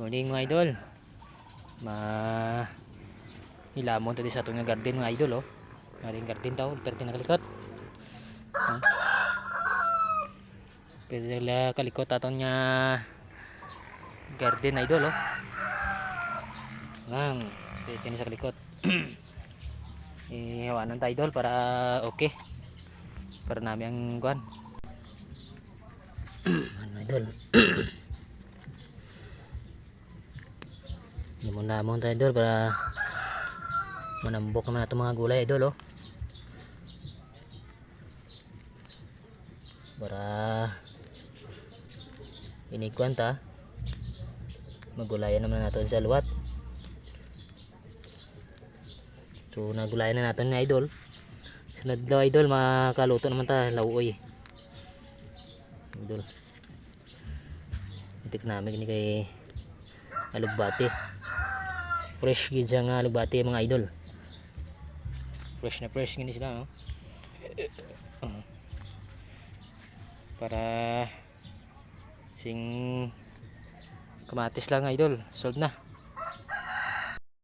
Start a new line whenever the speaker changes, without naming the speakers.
Morning mga idol. Ma Hilamon tadi sa atong nga garden mga idol oh. Maring garden daw, perti na kalikot. Huh? Pwede kalikot aton nga garden idol oh. Ngang, pwede na kalikot. Ihawanan tayo idol para okay. Para namin ang kuan. ano idol. Na tayo idol para manambok naman itong mga gulay idol oh. Para inikuan ta. Magulayan naman natin sa luwat. So nagulayan na natin ni idol. Sunod daw idol makaluto naman ta lauoy. Idol. Itik namin ni kay alugbati. Fresh gid siya nga alugbati mga idol. Fresh na fresh gini sila no. Uh. Para sing kamatis lang idol. Solve na.